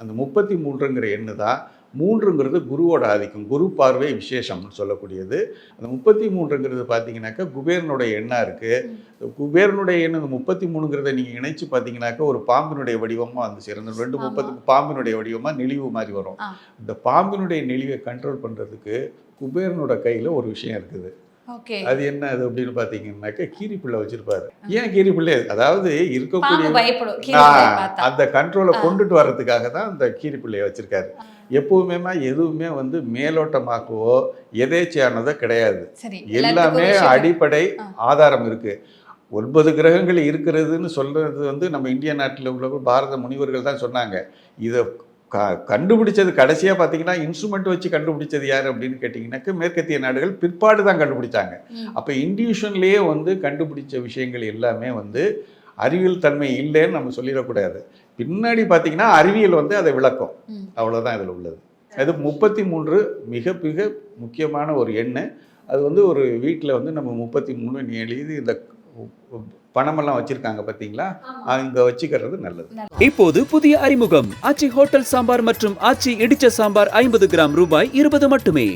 அந்த முப்பத்தி மூன்றுங்கிற எண்ணு தான் மூன்றுங்கிறது குருவோட ஆதிக்கம் குரு பார்வை விசேஷம்னு சொல்லக்கூடியது. அந்த முப்பத்தி மூன்றுங்கிறது பார்த்தீங்கன்னாக்கா குபேரனுடைய எண்ணா இருக்குது குபேரனுடைய எண்ணம் இந்த முப்பத்தி மூணுங்கிறத நீங்கள் இணைச்சு பார்த்தீங்கன்னாக்கா ஒரு பாம்பினுடைய வடிவமாக வந்து சேரும். இந்த ரெண்டு. முப்பத்தி பாம்பினுடைய வடிவமாக நெளிவு மாதிரி வரும். இந்த பாம்பினுடைய நெளிவை கண்ட்ரோல் பண்ணுறதுக்கு குபேரனோட கையில் ஒரு விஷயம் இருக்குது. அது என்ன அது அப்படின்னு பார்த்தீங்கன்னாக்கா கீரிப்பிள்ளை வச்சிருப்பாரு. ஏன் கீரிப்பிள்ளை? அதாவது இருக்கக்கூடிய அந்த கண்ட்ரோலை. கொண்டுட்டு வர்றதுக்காக தான் அந்த கீரிப்பிள்ளையை வச்சிருக்காரு. ஆ. எப்பவுமே எதுவுமே வந்து மேலோட்டமாக்கவோ எதேச்சையானதோ கிடையாது. எல்லாமே அடிப்படை. ஆதாரம் இருக்கு. ஒன்பது கிரகங்கள் இருக்கிறதுன்னு சொல்றது வந்து நம்ம இந்திய நாட்டில் உள்ள பாரத முனிவர்கள் தான் சொன்னாங்க. இதை க கண்டுபிடிச்சது கடைசியாக பார்த்தீங்கன்னா இன்ஸ்ட்ருமெண்ட் வச்சு கண்டுபிடிச்சது யார் அப்படின்னு கேட்டிங்கன்னாக்க மேற்கத்திய நாடுகள் பிற்பாடு தான் கண்டுபிடிச்சாங்க. அப்போ இன்டியூஷன்லேயே வந்து கண்டுபிடிச்ச விஷயங்கள் எல்லாமே வந்து அறிவியல் தன்மை இல்லைன்னு நம்ம சொல்லிடக்கூடாது. பின்னாடி பார்த்தீங்கன்னா அறிவியல் வந்து அதை விளக்கும். அவ்வளோதான் இதில் உள்ளது. அது முப்பத்தி மூன்று மிக மிக முக்கியமான ஒரு எண்ணு. அது வந்து ஒரு வீட்டில் வந்து நம்ம முப்பத்தி மூணு எழுதி இந்த பணமெல்லாம் வச்சுருக்காங்க பார்த்தீங்களா அங்கே வச்சுக்கிறது நல்லது. இப்போது புதிய அறிமுகம். ஆச்சி ஹோட்டல் சாம்பார் மற்றும் ஆச்சி இடிச்ச சாம்பார் ஐம்பது கிராம் ரூபாய் இருபது மட்டுமே.